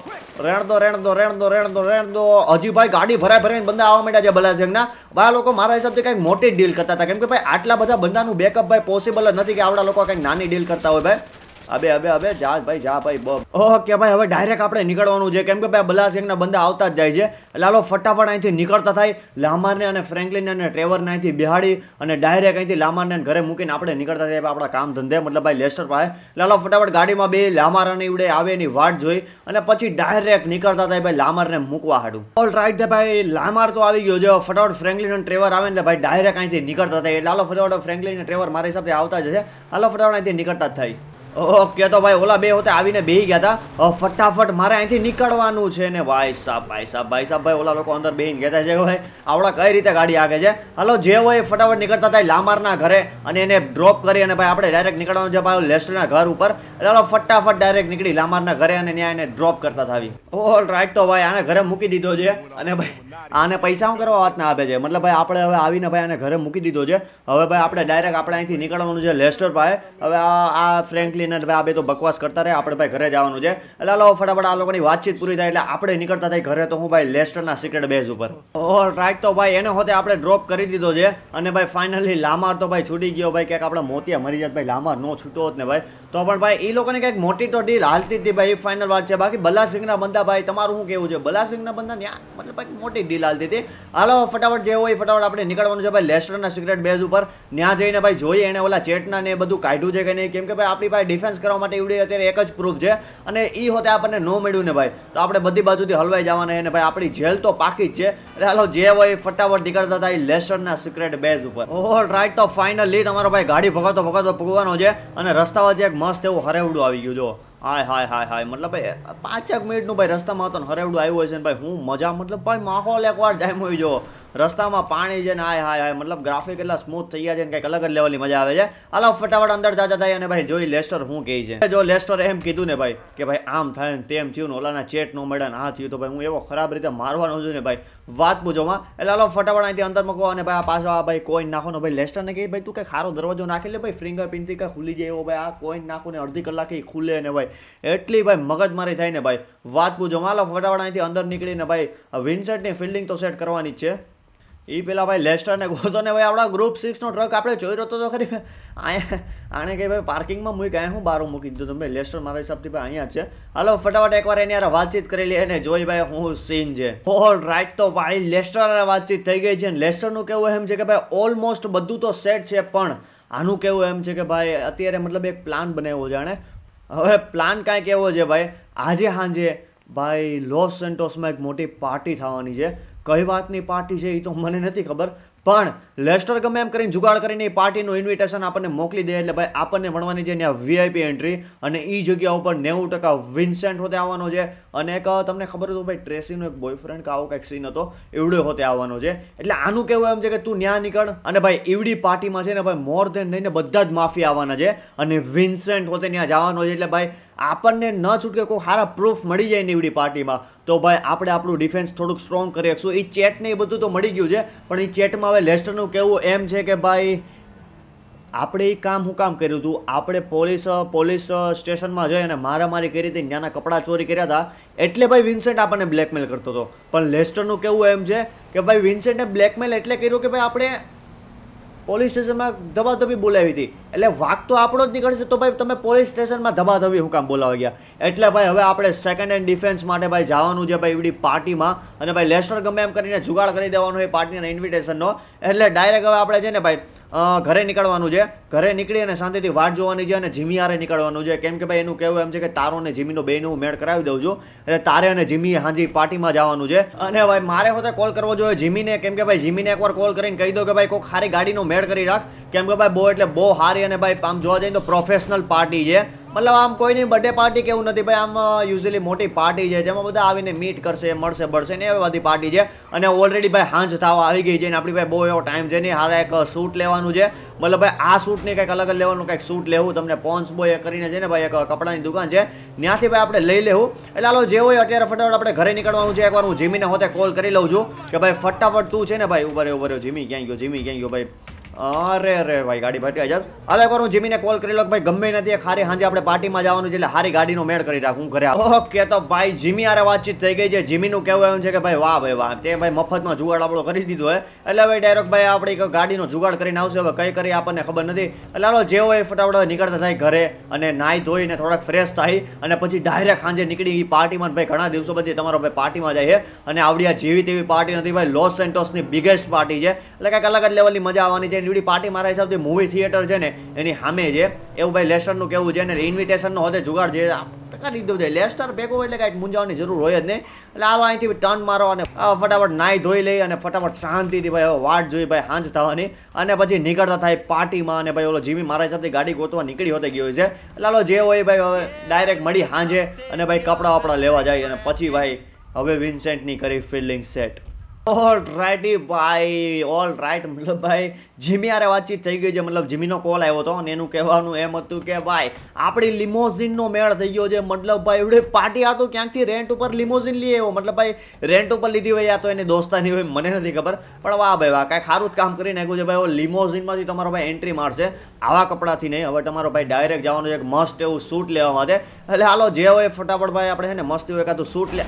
રહેણ દો રેણ દો રેણ દો રેણ દો રેણ દો હજી ભાઈ ગાડી ભરાય ભરાઈને બંદા આવવા માંડ્યા છે ભલાસિંગના ભાઈ, આ લોકો મારા હિસાબથી કંઈક મોટી ડીલ કરતા હતા. કેમ કે ભાઈ, આટલા બધા બંદાનું બેકઅપ ભાઈ પોસિબલ જ નથી કે આવડા લોકો કંઈક નાની ડીલ કરતા હોય ભાઈ. અબે અબે અબે, જા ભાઈ જા ભાઈ બ ઓકે ભાઈ, હવે ડાયરેક્ટ આપણે નીકળવાનું છે. કેમ કે ભાઈ બલાસિંગના બંદા આવતા જ જાય છે. એટલે હાલો, ફટાફટ અહીંથી નીકળતા થાય. લામારને અને ફ્રેન્કલિન અને ટ્રેવરને અહીંથી બિહાડી અને ડાયરેક્ટ અહીંથી લામારને ઘરે મૂકીને આપણે નીકળતા થાય આપણા કામ ધંધે. મતલબ ભાઈ, લેસ્ટર પાસે. એટલે હાલો, ફટાફટ ગાડીમાં બે લામાર અને ઈવડે આવે એની વાટ જોઈ અને પછી ડાયરેક્ટ નીકળતા થાય ભાઈ લામારને મૂકવા હાડું. ઓલ રાઈટ ભાઈ, લામાર તો આવી ગયો છે. ફટાફટ ફ્રેન્કલિન અને ટ્રેવર આવે એટલે ભાઈ ડાયરેક્ટ અહીંથી નીકળતા થાય. એટલે હાલો, ફટાફટ ફ્રેન્કલિન અને ટ્રેવર મારા હિસાબથી આવતા જ છે હાલો, ફટાફટ અહીંથી નીકળતા જ થાય. ઓકે તો ભાઈ, ઓલા બે હોતે આવીને બેહી ગયા હતા ફટાફટ મારે અહીંથી નીકળવાનું છે ને ભાઈ સાહેબ ભાઈ સાહેબ ભાઈ સાહેબ ભાઈ, ઓલા લોકો અંદર બેહીને ગયા છે ભાઈ આવડા કઈ રીતે ગાડી આગે છે? હાલો, જે હોય એ ફટાફટ નીકળતા થાય લામારના ઘરે અને એને ડ્રોપ કરી અને ભાઈ આપણે ડાયરેક્ટ નીકળવાનું છે ભાઈ લેસ્ટરના ઘર ઉપર. એટલે હાલો, ફટાફટ ડાયરેક્ટ નીકળી લામારના ઘરે અને ત્યાં એને ડ્રોપ કરતા થાવી ઓલ રાઈટ તો ભાઈ, આને ઘરે મૂકી દીધો છે. અને ભાઈ, આને પૈસા હું કરવા વાત ના આપે છે? મતલબ ભાઈ, આપણે હવે આવીને ભાઈ આને ઘરે મૂકી દીધો છે. હવે ભાઈ, આપણે ડાયરેક્ટ આપણે અહીંથી નીકળવાનું છે લેસ્ટર પાસે. હવે આ આ અને ભાઈ આ બે તો બકવાસ કરતા રહે, આપણે ભાઈ ઘરે જવાનું છે. એટલે હાલો, ફટાફટ આ લોકોની વાતચીત પૂરી થાય, એટલે આપણે નીકળતા થાય ઘરે, તો હું ભાઈ લેસ્ટરના સિક્રેટ બેઝ ઉપર. ઓલ રાઈટ તો ભાઈ એને હોતે આપણે ડ્રોપ કરી દીધો છે, અને ભાઈ ફાઇનલી લામાર તો ભાઈ છૂટી ગયો, ભાઈ ક્યાંક આપણે મોતિયા મરી જાત, ભાઈ લામાર નો છૂટો હોત ને ભાઈ. તો પણ ભાઈ એ લોકોને કંઈક મોટી તો ડીલ હાલતી હતી ભાઈ એ ફાઇનલ વાત છે. બાકી બલાસિંગના બંદા ભાઈ, તમારું શું કેવું છે? બલાસિંગના બંદા ત્યાં મતલબ ભાઈ મોટી ડીલ હાલતી હતી. હાલો, ફટાફટ જે હોય ફટાફટ આપણે નીકળવાનું છે ભાઈ લેસ્ટરના સિક્રેટ બેઝ ઉપર. ત્યાં જઈને ભાઈ જોઈએ એને ઓલા ચેટના ને એ બધું કાઢ્યું છે કે નહીં? કેમ કે ભાઈ આપણી પાસે ડિફેન્સ કરવા માટે એવડી અત્યારે એક જ પ્રૂફ છે. અને એ હોતે આપણને ન મળ્યું ને ભાઈ, તો આપણે બધી બાજુથી હલવાઈ જવાના ને ભાઈ, આપણી જેલ તો પાકી જ છે. એટલે હાલો, જે હોય ફટાફટ નીકળતા હતા એ લેસનના સિક્રેટ બેઝ ઉપર. ઓલ રાઈટ તો ફાઇનલી તમારો ભાઈ ગાડી ભગાતો ભગાતો ભગવાનો છે અને રસ્તા વચ્ચે એક મસ્ત એવું હરેવડું આવી ગયું જો હાય હાય હાય હાય. મતલબ ભાઈ, પાંચેક મિનિટનું ભાઈ રસ્તામાં હતો ને હરેવડું આવ્યું હોય છે ભાઈ, હું મજા, મતલબ ભાઈ માહોલ એકવાર જાય હોય જો રસ્તામાં પાણી છે ને હાય હાય હાય, મતલબ ગ્રાફિક એટલા સ્મૂથ થઈ ગયા છે ને કંઈક અલગ જ લેવલની મજા આવે છે. હાલો ફટાફટ અંદર જાજા થાય અને ભાઈ જોઈ લેસ્ટર શું કહે છે. જો લેસ્ટર એમ કીધું ને ભાઈ કે ભાઈ આમ થાય ને તેમ થયું ને ઓલાના ચેટ નો મળે ને આ થયું તો ભાઈ હું એવો ખરાબ રીતે મારવાનો છું ને ભાઈ. વાત પૂછોમાં એટલે હાલો, ફટાફટ અહીંથી અંદર મૂકો અને ભાઈ આ પાછો આ ભાઈ કોઈન નાખો ને ભાઈ લેસ્ટરને કહે, ભાઈ તું કંઈ ખારો દરવાજો નાખી લે ભાઈ ફિંગર પ્રિન્ટથી કાંઈ ખુલી જાય એવો ભાઈ, આ કોઈન નાખો ને અડધી કલાકે ખુલે ને ભાઈ. એટલી ભાઈ મગજમારી થાય ને ભાઈ. વાત પૂછો માલો ફટાફટ અહીંથી અંદર નીકળીને ભાઈ વિન્સેટની ફિલ્ડિંગ તો સેટ કરવાની જ છે. એ પેલા ભાઈ લેસ્ટરને ગોતો ને ભાઈ આપણા ગ્રુપ સિક્સનો ટ્રક આપણે જોઈ રહ્યો તો ખરી. આણે કે ભાઈ પાર્કિંગમાં મૂકી અહીંયા હું બારું મૂકી દીધું તમે લેસ્ટર મારા હિસાબથી ભાઈ અહીંયા છે. હાલો, ફટાફટ એકવાર એની યાર વાતચીત કરી લઈએ અને જોઈ ભાઈ હું સીન છે. ઓલ રાઈટ તો ભાઈ લેસ્ટર વાતચીત થઈ ગઈ છે અને લેસ્ટરનું કેવું એમ છે કે ભાઈ ઓલમોસ્ટ બધું તો સેટ છે, પણ આનું કેવું એમ છે કે ભાઈ અત્યારે મતલબ એક પ્લાન બનાવ્યો છે આણે હવે પ્લાન કાંઈક એવો છે ભાઈ. આજે સાંજે ભાઈ લોસ સેન્ટોસમાં એક મોટી પાર્ટી થવાની છે. કઈ વાતની પાર્ટી છે એ તો મને નથી ખબર પણ લેસ્ટર ગમે એમ કરીને જુગાડ કરીને એ પાર્ટીનું ઇન્વિટેશન આપણને મોકલી દે એટલે ભાઈ આપણને મળવાની છે ત્યાં વીઆઈપી એન્ટ્રી અને એ જગ્યા ઉપર નેવું ટકા વિન્સેન્ટ હોતે આવવાનો છે. અને એક, તમને ખબર હતું ભાઈ ટ્રેસીનો એક બોયફ્રેન્ડ કે આવો કંઈક સીન હતો, એવડો હોતે આવવાનો છે. એટલે આનું કેવું એમ છે કે તું ન્યા નીકળ અને ભાઈ એવડી પાર્ટીમાં છે ને ભાઈ મોર દેન લઈને બધા જ માફી આવવાના છે અને વિન્સેન્ટ હોતે ત્યાં જવાનો છે. એટલે ભાઈ આપણને ન છૂટકે કોઈ સારા પ્રૂફ મળી જાય ને એવડી પાર્ટીમાં. તો ભાઈ આપણે આપણું ડિફેન્સ થોડુંક સ્ટ્રોંગ કરી શકશું. એ ચેટ ને એ બધું તો મળી ગયું છે, પણ એ ચેટમાં હવે લેસ્ટરનું કેવું એમ છે કે ભાઈ, આપણે એ કામ હું કામ કર્યું હતું, આપણે પોલીસ પોલીસ સ્ટેશનમાં જઈ અને મારામારી કરી હતી, ત્યાંના કપડાં ચોરી કર્યા હતા, એટલે ભાઈ વિન્સેન્ટ આપણને બ્લેકમેલ કરતો હતો. પણ લેસ્ટરનું કેવું એમ છે કે ભાઈ વિન્સેન્ટે બ્લેકમેલ એટલે કર્યું કે ભાઈ આપણે પોલીસ સ્ટેશનમાં ધબાધબી બોલાવી હતી. એટલે વાક તો આપણો જ નીકળશે તો ભાઈ તમે પોલીસ સ્ટેશનમાં ધબાધબી હું કામ બોલાવા ગયા? એટલે ભાઈ હવે આપણે સેકન્ડ હેન્ડ ડિફેન્સ માટે ભાઈ જવાનું છે ભાઈ એવડી પાર્ટીમાં. અને ભાઈ લેસ્ટર ગમે એમ કરીને જુગાડ કરી દેવાનો એ પાર્ટીના ઇન્વિટેશનનો એટલે ડાયરેક્ટ હવે આપણે છે ને ભાઈ ઘરે નીકળવાનું છે. ઘરે નીકળી અને શાંતિથી વાટ જોવાની છે અને જીમી હારે નીકળવાનું છે. કેમ કે ભાઈ એનું કહેવું એમ છે કે તારો અને જીમીનો બેનું મેળ કરાવી દઉં છું. એટલે તારે અને જીમી હાજી પાર્ટીમાં જવાનું છે. અને ભાઈ મારે હોતે કોલ કરવો જોઈએ જીમીને. કેમ કે ભાઈ જીમીને એકવાર કોલ કરીને કહી દો કે ભાઈ કોઈક સારી ગાડીનો મેળ કરી રાખ. કેમ કે ભાઈ બહુ એટલે બહુ સારી અને ભાઈ આમ જોવા જઈએ તો પ્રોફેશનલ પાર્ટી છે. મતલબ આમ કોઈની બર્થડે પાર્ટી કેવું નથી, ભાઈ આમ યુઝલી મોટી પાર્ટી છે, જેમાં બધા આવીને મીટ કરશે, મળશે, બળશે ને એવી બધી પાર્ટી છે. અને ઓલરેડી ભાઈ હાંજ થવા આવી ગઈ છે ને આપણી ભાઈ બહુ એવો ટાઈમ છે નહીં હારા એક શૂટ લેવાનું છે. મતલબ ભાઈ આ શૂટની કંઈક અલગ લેવાનું, કંઈક શૂટ લેવું, તમને પોન્સ બોય કરીને છે ને ભાઈ એક કપડાની દુકાન છે. ત્યાંથી ભાઈ આપણે લઈ લેવું. એટલે હાલો, જે હોય અત્યારે ફટાફટ આપણે ઘરે નીકળવાનું છે. એકવાર હું જીમીને હોતે કોલ કરી લઉં છું કે ભાઈ ફટાફટ તું છે ને ભાઈ, ઊભા રહ્યો ઊભા જીમી, ક્યાં ગયો, જીમી, ક્યાં ગયો, ભાઈ? અરે અરે, ભાઈ, ગાડી ભાઈ જાત હાલે એકવાર હું જીમીને કોલ કરી લો કે ભાઈ, ગમે નથી ખારી સાંજે આપણે પાર્ટીમાં જવાનું છે એટલે હારી ગાડીનો મેળ કરી રાખું ઘરે ઓકે, તો ભાઈ, જીમી આરે વાતચીત થઈ ગઈ છે. જીમીનું કહેવું એમ છે કે ભાઈ, વાહ ભાઈ, વાહ. તે ભાઈ મફતમાં જુગાડ આપણો કરી દીધો, હે. એટલે ભાઈ ડાયરેક્ટ ભાઈ, આપણે ગાડીનો જુગાડ કરીને આવશે. હવે કઈ કરી આપણને ખબર નથી. એટલે હાલો, જે હોય ફટાફટ નીકળતા થાય ઘરે અને નાહી ધોઈને થોડાક ફ્રેશ થાય અને પછી ડાયરેક્ટ સાંજે નીકળી એ પાર્ટીમાં ભાઈ, ઘણા દિવસો પછી તમારો ભાઈ પાર્ટીમાં જાય છે અને આવડી આ જેવી તેવી પાર્ટી નથી, ભાઈ, લોસ સેન્ટોસની બિગેસ્ટ પાર્ટી છે. એટલે કંઈક અલગ જ લેવલની મજા આવવાની છે. એવડી પાર્ટી મારા હિસાબથી મૂવી થિયેટર છે ને, એની સામે છે. એવું ભાઈ લેસ્ટરનું કેવું છે ને ઇન્વિટેશનનો હોતે જુગાડ જે કરી દીધું છે. લેસ્ટર ભેગો એટલે કાંઈક મૂંઝાવાની જરૂર હોય જ નહીં. એટલે આવો અહીંથી ટર્ન મારો અને ફટાફટ નાહી ધોઈ લઈ અને ફટાફટ શાંતિથી ભાઈ વાટ જોઈ ભાઈ હાંજ થવાની. અને પછી નીકળતા થાય પાર્ટીમાં અને ભાઈ ઓલો જીમી મારા હિસાબથી ગાડી ગોતવા નીકળી હોતે ગયો છે. એટલે હાલો જે હોય ભાઈ હવે ડાયરેક્ટ મળી હાંજે અને ભાઈ કપડાં વપડા લેવા જાય અને પછી ભાઈ હવે વિન્સેન્ટની કરી ફિલ્ડિંગ સેટ ઓલ રાઇટી ભાઈ ઓલ રાઈટ મતલબ ભાઈ, જીમી આરે વાતચીત થઈ ગઈ છે, મતલબ જીમીનો કોલ આવ્યો હતો અને એનું કહેવાનું એમ હતું કે, ભાઈ, આપણી લિમોઝિનનો મેળ થઈ ગયો છે. મતલબ ભાઈ, એવડે પાર્ટી હતો ક્યાંકથી રેન્ટ ઉપર લિમોઝિન લઈ આવ્યો? મતલબ ભાઈ રેન્ટ ઉપર લીધી હોય યા તો એની દોસ્તાની હોય, મને નથી ખબર. પણ વાહ ભાઈ, વાહ કાંઈ સારું જ કામ કરી નાખ્યું છે, ભાઈ. લિમોઝિનમાંથી તમારો ભાઈ એન્ટ્રી મારશે. આવા કપડાથી નહીં, હવે તમારો ભાઈ ડાયરેક્ટ જવાનું છે, એક મસ્ત એવું સૂટ લેવા માટે. એટલે હાલો, જે હોય ફટાફટ ભાઈ, આપણે છે ને મસ્ત એવું એકાદું સૂટ લે.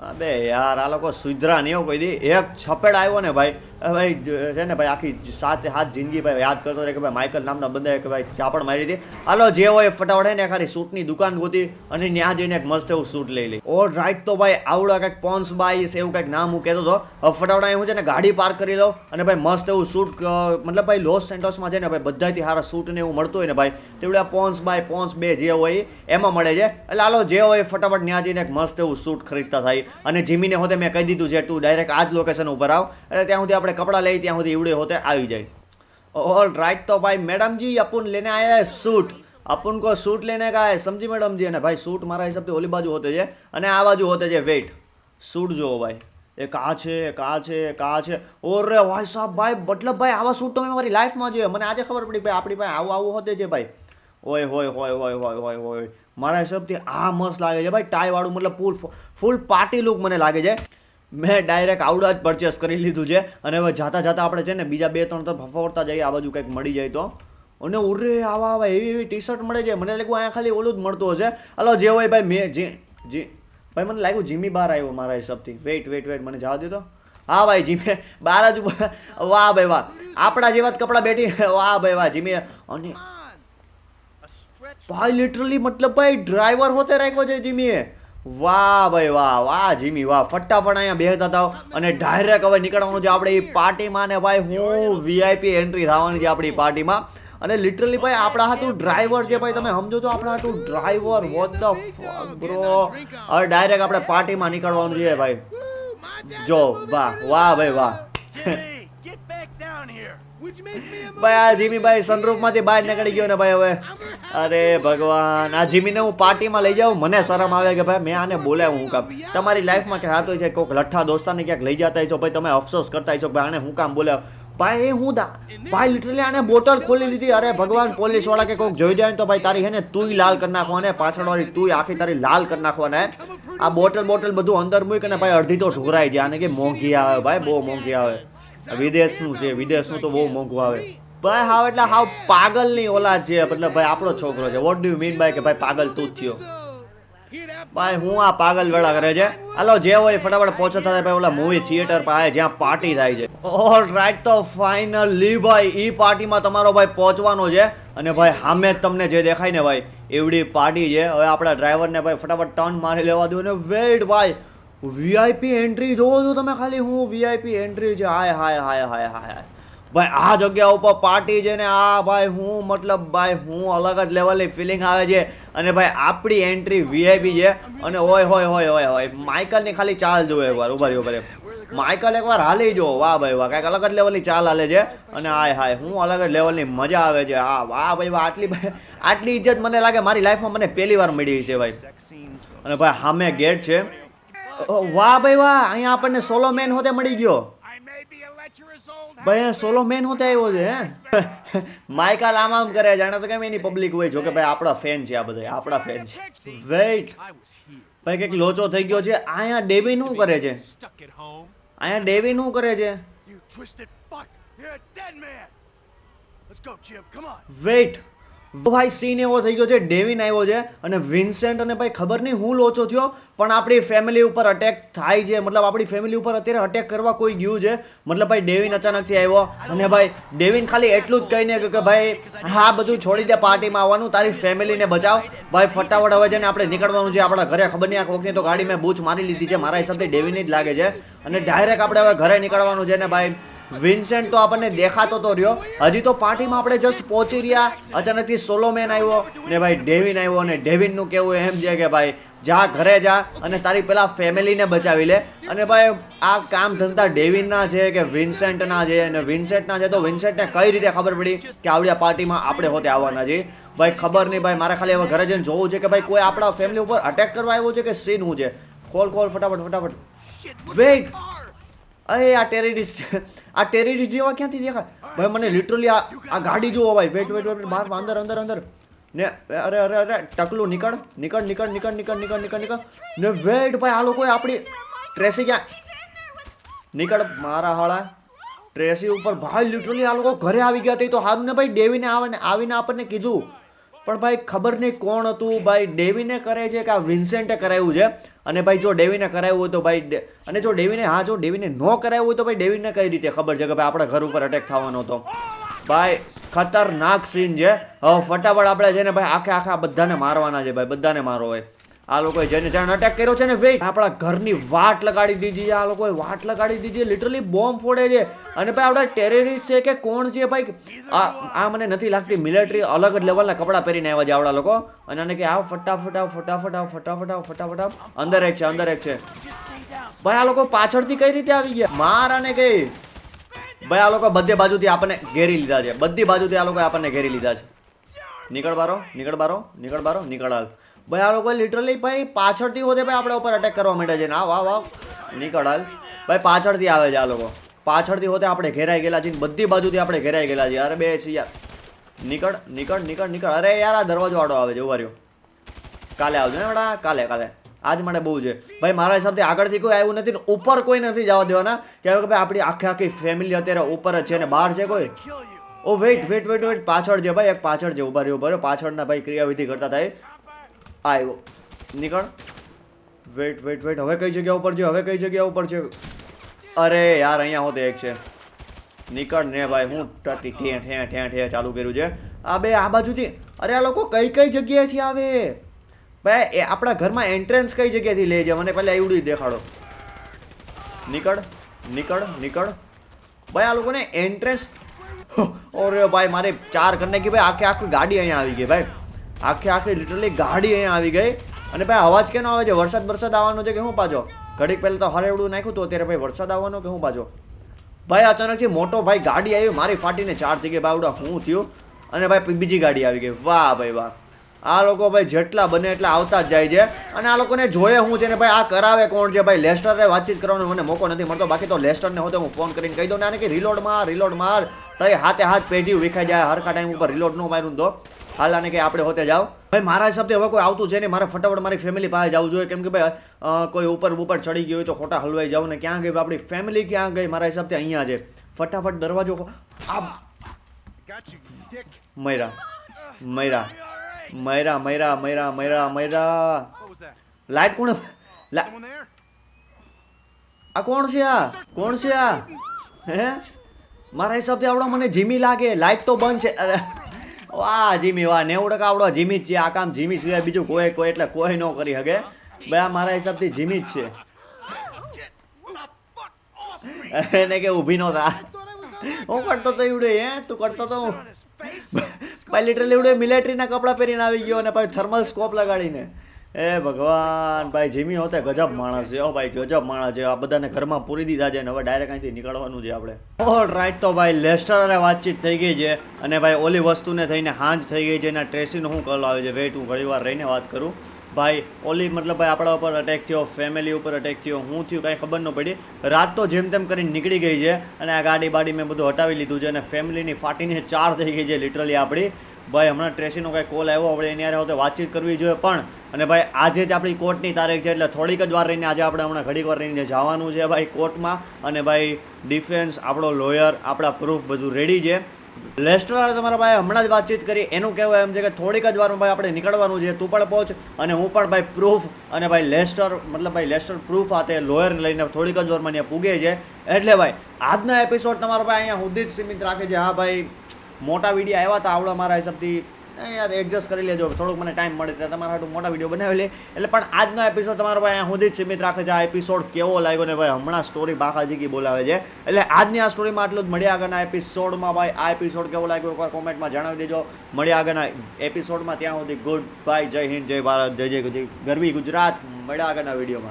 અબે યાર આ લોકો સુધરા નહીં કોઈ દી. એક છપેડ આવ્યો ને ભાઈ ભાઈ છે ને ભાઈ, આખી સાથે હાથ જિંદગી ભાઈ યાદ કરતો રહે કે ભાઈ માઇકલ નામના બંદાએ કે ભાઈ ચાપડ મારી હતી. હાલો, જે હોય ફટાફટ ને ખાલી સૂટની દુકાન ગોતી અને ત્યાં જઈને એક મસ્ત એવું સૂટ લઈ લઈ ઓલ રાઈટ તો ભાઈ, આવડા કંઈક પોન્સ બાઈસ એવું કંઈક નામ હું કહેતો હતો. હવે ફટાફટ હું છે ને ગાડી પાર્ક કરી લઉં અને ભાઈ મસ્ત એવું સૂટ મતલબ ભાઈ લોસ સેન્ટોસમાં છે ને ભાઈ બધાથી સારા સૂટ ને એવું મળતું હોય ને ભાઈ, તેવડે પોન્સ બાય પોન્સ બે જે હોય એમાં મળે છે. એટલે હાલો, જે હોય ફટાફટ ત્યાં જઈને એક મસ્ત એવું સૂટ ખરીદતા થાય. અને જીમીને હોતે મેં કહી દીધું છે, તું ડાયરેક્ટ આ જ લોકેશન ઉપર આવ. એટલે ત્યાં સુધી આપણે આપણે કપડાં લઈએ ત્યાં સુધી ઈવડે હોતે આવી જાય. ઓલ રાઈટ તો ભાઈ, મેડમજી, અપુન લેને આયા સૂટ અપુન કો સૂટ લેને કા સમજી મેડમજી? અને ભાઈ સૂટ મારા હિસાબથી ઓલી બાજુ હોતે છે અને આ બાજુ હોતે છે. વેઇટ સૂટ જુઓ ભાઈ. એ કા છે કા છે કા છે. ઓરે ભાઈ સાહેબ, ભાઈ, મતલબ ભાઈ, આવા સૂટ તમે મારી લાઈફમાં જોયો. મને આજે ખબર પડી ભાઈ આપણી પાસે આવું આવું હોતે છે ભાઈ. ઓય, હોય હોય હોય હોય હોય હોય. મારા હિસાબથી આ મસ્ત લાગે છે ભાઈ. ટાઈવાળું મતલબ ફૂલ ફૂલ પાર્ટી લુક મને લાગે છે. મેં ડાયરેક્ટ આવડા જ પરચેસ કરી લીધું છે. અને હવે જાતા જાતા આપણે છે ને બીજા બે ત્રણ તો ફફોડતા જઈએ આ બાજુ કંઈક મળી જાય તો. અને ઉરે આવા આવા એવી એવી ટી શર્ટ મળે છે. મને લાગ્યું અહીંયા ખાલી ઓલું જ મળતું હશે. હલો જે હોય ભાઈ મેં જે જે ભાઈ મને લાગ્યું જીમી બહાર આવ્યો મારા હિસાબથી. વેઇટ વેઇટ વેઇટ મને જવા દીધો હા ભાઈ જીમે બાર જ વાહ ભાઈ વાહ. આપણા જેવા જ કપડાં બેઠી. વાહ ભાઈ વાહ જીમી. અને. ભાઈ લિટરલી મતલબ ભાઈ ડ્રાઈવર હોતે રાખ્યો છે જીમીએ. વાહ ભાઈ વાહ વાહ જીમી, વાહ. ફટાફટ અહીંયા બેહતા હતા અને ડાયરેક્ટ હવે નીકળવાનું છે આપણે એ પાર્ટીમાં ને ભાઈ હું વીઆઈપી એન્ટ્રી થવાની છે આપણી પાર્ટીમાં. અને લિટરલી ભાઈ આપણા હાથું ડ્રાઈવર છે ભાઈ, તમે સમજો છો આપણા હાથું ડ્રાઈવર વોટ ધ બ્રો હવે ડાયરેક્ટ આપણે પાર્ટીમાં નીકળવાનું છે ભાઈ. જો, વાહ વાહ ભાઈ, વાહ. ભાઈ આ જીમી ભાઈ સનરૂફમાંથી બહાર નીકળી ગયો ને ભાઈ હવે. અરે ભગવાન આ જીમીને હું પાર્ટીમાં લઈ જાઉં. મને શરમ આવે કે ભાઈ મેં આને બોલાવ્યું હું કામ. તમારી લાઈફમાં ક્યાં થતું છે કોઈક લઠ્ઠા દોસ્તાને ક્યાંક લઈ જતા છો ભાઈ તમે અફસોસ કરતા છો ભાઈ આને હું કામ બોલાવ ભાઈ એ હું દા ભાઈ લિટરલી આને બોટલ ખોલી લીધી. અરે ભગવાન પોલીસવાળા કે કોઈક જોઈ જાય ને તો ભાઈ તારી હે ને તુંય લાલ કરી નાખવાને પાછળ વાળી તુંય આખી તારી લાલ કરી નાખવાને હે. આ બોટલ બોટલ બધું અંદર મૂક અને ભાઈ અડધી તો ઢોરાઈ જાય. આને કે મોંઘી આવે ભાઈ બહુ મોંઘી આવે. વિદેશનું છે વિદેશનું તો બહુ મોંઘું આવે. ભાઈ હાવ એટલે હાવ પાગલની ઓલા છે મતલબ ભાઈ આપણો છોકરો છે. વોટ ડુ મીન બાય કે ભાઈ પાગલ તું જ થયો? ભાઈ હું આ પાગલ વેળા કરે છે. હાલો જે હોય ફટાફટ પહોંચો થાય ભાઈ ઓલા મૂવી થિયેટર પાસે જ્યાં પાર્ટી થાય છે. ઓલ રાઈટ તો ફાઇનલી ભાઈ ઈ પાર્ટીમાં તમારો ભાઈ પહોંચવાનો છે. અને ભાઈ સામે તમને જે દેખાય ને ભાઈ એવડી પાર્ટી છે. હવે આપણા ડ્રાઈવરને ભાઈ ફટાફટ ટર્ન મારી લેવા દો અને વેઇટ ભાઈ વીઆઈપી એન્ટ્રી જોવો છો તમે ખાલી, હું વીઆઈપી એન્ટ્રી છે. હાય હાય હાય હાય હાય. ભાઈ, આ જગ્યા ઉપર પાર્ટી છે ને, આ ભાઈ, હું મતલબ ભાઈ, હું અલગ જ લેવલની ફિલિંગ આવે છે. અને ભાઈ, આપણી એન્ટ્રી વીઆઈપી છે. અને હોય હોય હોય હોય. હોય માઇકલની ખાલી ચાલ જોવે એકવાર ઊભા ઊભા માઇકલ એકવાર હાલી જો. વાહ ભાઈ, વાહ. કાંઈક અલગ જ લેવલની ચાલ હાલે છે. અને હાય હાય, હું અલગ જ લેવલની મજા આવે છે. હા, વાહ ભાઈ, વાહ. આટલી ભાઈ આટલી ઇજ્જત મને લાગે મારી લાઈફમાં મને પહેલી વાર મળી છે ભાઈ. અને ભાઈ, સામે ગેટ છે. વાહ ભાઈ વાહ અહીંયા આપણને સોલો મેન હોતે મળી ગયો. ભાઈ સોલો મેન હોતે આવ્યો છે હે? માઇકલ આમ આમ કરે જાણે તો કેમ એની પબ્લિક હોય જો કે ભાઈ આપણા ફેન છે આ બધા આપણા ફેન છે. વેઇટ ભાઈ કંઈક લોચો થઈ ગયો છે અહીંયા ડેવી શું કરે છે. અહીંયા ડેવી શું કરે છે. વેઇટ ભાઈ સીન એવો થઈ ગયો છે, ડેવિન આવ્યો છે અને વિન્સેન્ટ અને ભાઈ ખબર નહીં હું લોચો થયો, પણ આપણી ફેમિલી ઉપર અટેક થાય છે. મતલબ આપણી ફેમિલી ઉપર અત્યારે અટેક કરવા કોઈ ગયું છે. મતલબ ભાઈ ડેવિન અચાનકથી આવ્યો અને ભાઈ ડેવિન ખાલી એટલું જ કહીને કે ભાઈ હા, બધું છોડી દે, પાર્ટીમાં આવવાનું, તારી ફેમિલીને બચાવ. ભાઈ ફટાફટ હવે છે આપણે નીકળવાનું છે. આપણા ઘરે ખબર નહીં આ કોકની તો ગાડી મેં બૂચ મારી લીધી છે. મારા હિસાબથી ડેવિન જ લાગે છે. અને ડાયરેક્ટ આપણે હવે ઘરે નીકળવાનું છે ને ભાઈ વિન્સેન્ટ તો આપણને દેખાતો તો રહ્યો. હજી તો પાર્ટીમાં આપણે જસ્ટ પહોંચી રહ્યા. અચાનકથી સોલોમેન આવ્યો ને ભાઈ ડેવિન આવ્યો અને ડેવિનનું કેવું એમ છે કે ભાઈ જા ઘરે જા અને તારી પેલા ફેમિલીને બચાવી લે. અને ભાઈ આ કામ ધંધા ડેવિનના છે કે વિન્સેન્ટના છે અને વિન્સેન્ટના છે તો વિન્સેન્ટને કઈ રીતે ખબર પડી કે આવડી પાર્ટીમાં આપણે હોતે આવવાના છીએ? ભાઈ ખબર નહીં ભાઈ મારે ખાલી હવે ઘરે જઈને જોવું છે કે ભાઈ કોઈ આપણા ફેમિલી ઉપર અટેક કરવા આવ્યો છે કે સીન હું છે? ખોલ ખોલ ફટાફટ ફટાફટ. Shit, અરે આ ટેરરિસ્ટ આ ટેરરિસ્ટ જેવા ક્યાંથી દેખાય? ભાઈ, મને લિટરલી આ આ ગાડી જોવો ભાઈ. વેટ વેટ વેટ બહાર, અંદર અંદર અંદર. ને, અરે અરે અરે, ટકલું, નીકળ નીકળ નીકળ નીકળ નીકળ નીકળ નીકળ નીકળ. ને વેટ ભાઈ, આ લોકોએ આપણી ટ્રેસી ક્યાં નીકળ, મારા હાળા. ટ્રેસી ઉપર ભાઈ લિટરલી આ લોકો ઘરે આવી ગયા. હતી તો હારું ને ભાઈ, ડેવીને આવે આવીને આપણને કીધું. પણ ભાઈ, ખબર નહીં કોણ હતું. ભાઈ, ડેવીને કરે છે કે આ વિન્સેન્ટે કરાવ્યું છે? અને ભાઈ જો ડેવીને કરાવ્યું હોય તો ભાઈ અને જો ડેવીને હા, જો ડેવીને ન કરાવ્યું હોય તો ભાઈ ડેવીને કઈ રીતે ખબર છે કે ભાઈ આપણા ઘર ઉપર અટેક થવાનો હતો? ભાઈ, ખતરનાક સીન છે. હવે ફટાફટ આપણે છે ને ભાઈ આખે આખા બધાને મારવાના છે ભાઈ, બધાને મારો હોય. આ લોકોએ જેને જાણ અટેક કર્યો છે ને વેઇટ આપણા ઘરની વાટ લગાડી દીધી છે, આ લોકોએ વાટ લગાડી દીધી છે લિટરલી બોમ્બ ફોડે છે. અને ભાઈ આપણા ટેરરિસ્ટ છે કે કોણ છે ભાઈ? આ આ મને નથી લાગતી મિલિટરી અલગ જ લેવલના કપડાં પહેરીને આવ્યા છે આવડા લોકો. અને આને કે આવ ફટાફટ આવ ફટાફટ આવ ફટાફટ આવ ફટાફટ, આવ. અંદર એક છે, અંદર એક છે. ભાઈ આ લોકો પાછળથી કઈ રીતે આવી ગયા? માર અને કઈ. ભાઈ આ લોકો બધે બાજુથી આપણને ઘેરી લીધા છે. બધી બાજુથી આ લોકોએ આપણને ઘેરી લીધા છે. નીકળ બારો નીકળ બારો નીકળ બારો, નીકળ હાલ. ભાઈ, આ લોકો લિટરલી ભાઈ પાછળથી હોતે ભાઈ આપણા ઉપર અટેક કરવા માંડે છે. ના, વાહ વાહ. નીકળ હાલ. ભાઈ, પાછળથી આવે છે આ લોકો. પાછળથી હોતે આપણે ઘેરાઈ ગયેલા છીએ બધી બાજુથી આપણે ઘેરાઈ ગયેલા છીએ. અરે, બે છે યાર. નીકળ નીકળ નીકળ નીકળ. અરે, યાર, આ દરવાજો આડો આવે છે. ઊભા રહ્યો. કાલે આવજો ને બેટા કાલે કાલે. આજ માટે બહુ છે. ભાઈ, મારા હિસાબથી આગળથી કોઈ આવ્યું નથી ને ઉપર કોઈ નથી જવા દેવાના. કે ભાઈ, આપણી આખી આખી ફેમિલી અત્યારે ઉપર જ છે ને બહાર છે કોઈ? ઓ વેઇટ વેઇટ વેઇટ વેઇટ પાછળ છે, ભાઈ. એક પાછળ છે. ઊભા રહ્યો ઊભા રહ્યો. પાછળના ભાઈ ક્રિયાવિધિ કરતા થાય. આવ્યો નીકળ. વેટ વેટ વેટ હવે કઈ જગ્યા ઉપર છે? હવે કઈ જગ્યા ઉપર છે? અરે યાર, અહીંયા હોતે એક છે. નીકળ ને ભાઈ, હું ટટી ઠે ઠે ઠે ઠે ચાલુ કર્યું છે. આ બે આ બાજુથી. અરે આ લોકો કઈ કઈ જગ્યાએથી આવે? ભાઈ, એ આપણા ઘરમાં એન્ટ્રન્સ કઈ જગ્યાએથી લે છે? મને પહેલાં એવડી દેખાડો. નીકળ નીકળ નીકળ. ભાઈ, આ લોકોને એન્ટ્રન્સ ઓરે ભાઈ, મારે ચાર કરી કે ભાઈ, આખી આખી ગાડી અહીંયા આવી ગઈ, ભાઈ. આખે આખી લિટરલી ગાડી અહીંયા આવી ગઈ. અને ભાઈ, અવાજ કેનો આવે છે? વરસાદ વરસાદ આવવાનો છે કે હું પાછો? ઘડીક પહેલાં તો હરેવડું નાખ્યું તો અત્યારે ભાઈ વરસાદ આવવાનો કે હું પાછો? ભાઈ, અચાનકથી મોટો ભાઈ ગાડી આવી, મારી ફાટીને ચાર થઈ ગઈ બાવડા હું થયું? અને ભાઈ બીજી ગાડી આવી ગઈ. વાહ ભાઈ, વાહ. આ લોકો ભાઈ જેટલા બને એટલા આવતા જ જાય છે. અને આ લોકોને જોયે હું છે ને ભાઈ, આ કરાવે કોણ છે ભાઈ? લેસ્ટરને વાતચીત કરવાનો મને મોકો નથી મળતો. બાકી તો લેસ્ટરને હોતે હું ફોન કરીને કહી દઉં ને આને કે રિલોડ માર રિલોડ માર. તારી હાથે હાથ પેઢી વિખાઈ જાય, હરખા ટાઈમ ઉપર રિલોડ ન માર્યું તો. હાલ આને કે આપણે હોતે જાવ ભાઈ, મારા હિસાબથી હવે કોઈ આવતું છે ને મારે ફટાફટ મારી ફેમિલી પાસે જવું જોઈએ. કેમ કે ભાઈ કોઈ ઉપર ઉપર ચડી ગયું હોય તો ખોટા હલવાઈ જાવ ને ક્યાં ગઈ? આપણી ફેમિલી ક્યાં ગઈ? મારા હિસાબથી અહીંયા છે. ફટાફટ દરવાજો આ Myra Myra Myra Myra Myra What was light કોણ? આ કોણ છે આ? કોણ છે આ? હે? મારા હિસાબથી આવડો મને જીમી લાગે. લાઈટ તો બંધ છે. અરે વાહ જીમી વાહ નેવું ટકા આવડો જીમી જ છે આ કામ જીમી સિવાય બીજું કોઈ કોઈ એટલે કોઈ ન કરી શકે. ભાઈ આ મારા હિસાબથી જીમી જ છે! એને કે ઊભી ન થા. હું કરતો તો એવડે હે તું કરતો તો હું. ભાઈ લિટરલી એવડે મિલિટરીના કપડાં પહેરીને આવી ગયો અને પછી થર્મલ સ્કોપ લગાડીને. એ ભગવાન, ભાઈ જીમી હોતે ગજબ માણસ છે. ઓ ભાઈ, ગજબ માણસ છે. આ બધાને ઘરમાં પૂરી દીધા છે ને હવે ડાયરેક્ટ અહીંથી નીકળવાનું છે આપણે. ઓલ રાઈટ તો ભાઈ લેસ્ટર અને વાતચીત થઈ ગઈ છે અને ભાઈ ઓલી વસ્તુને થઈને હાંજ થઈ ગઈ છે એના ટ્રેસીનો શું કલ આવે છે? વેટ હું ઘણી વાર રહીને વાત કરું. ભાઈ, ઓલી મતલબ ભાઈ આપણા ઉપર અટેક થયો ફેમિલી ઉપર અટેક થયો, હું થયું, કાંઈ ખબર ન પડી. રાત તો જેમ તેમ કરીને નીકળી ગઈ છે અને આ ગાડી બાડી મેં બધું હટાવી લીધું છે અને ફેમિલીની ફાટીને ચાર થઈ ગઈ છે લિટરલી આપણી. ભાઈ, હમણાં ટ્રેસીનો કાંઈ કોલ આવ્યો, આપણે એની તો વાતચીત કરવી જોઈએ પણ. અને ભાઈ, આજે જ આપણી કોર્ટની તારીખ છે, એટલે થોડીક જ વાર રહીને આજે આપણે હમણાં ઘડીક વાર રહીને જવાનું છે ભાઈ કોર્ટમાં અને ભાઈ ડિફેન્સ આપણો લોયર આપણા પ્રૂફ બધું રેડી છે. લેસ્ટર વાળા તમારા ભાઈ હમણાં જ વાતચીત કરી. એનું કહેવું એમ છે કે થોડીક જ વારમાં ભાઈ આપણે નીકળવાનું છે. તું પણ પહોંચ અને હું પણ ભાઈ પ્રૂફ અને ભાઈ લેસ્ટર, મતલબ ભાઈ લેસ્ટર પ્રૂફ આ તે લોયરને લઈને થોડીક જ વારમાં અહીંયા પૂગે છે. એટલે ભાઈ, આજનો એપિસોડ તમારા ભાઈ અહીંયા સુધી જ સીમિત રાખે છે. હા ભાઈ, મોટા વીડિયો આવ્યા હતા આવડા મારા હિસાબથી. યાર એડજસ્ટ કરી લેજો. થોડુંક મને ટાઈમ મળે ત્યાં તમારા હાટું મોટા વીડિયો બનાવી લે. એટલે પણ આજનો એપિસોડ તમારો ભાઈ અહીંયા સુધી જ સીમિત રાખે છે. આ એપિસોડ કેવો લાગ્યો ને ભાઈ? હમણાં સ્ટોરી બાકાજીકી બોલાવે છે. એટલે આજની આ સ્ટોરીમાં આટલું જ. મળ્યા આગળના એપિસોડમાં ભાઈ. આ એપિસોડ કેવો લાગ્યો એકવાર કોમેન્ટમાં જણાવી દેજો. મળ્યા આગળના એપિસોડમાં ત્યાં સુધી. ગુડ બાય જય હિન્દ, જય ભારત, જય જય ગરવી ગુજરાત. મળ્યા આગળના વિડીયોમાં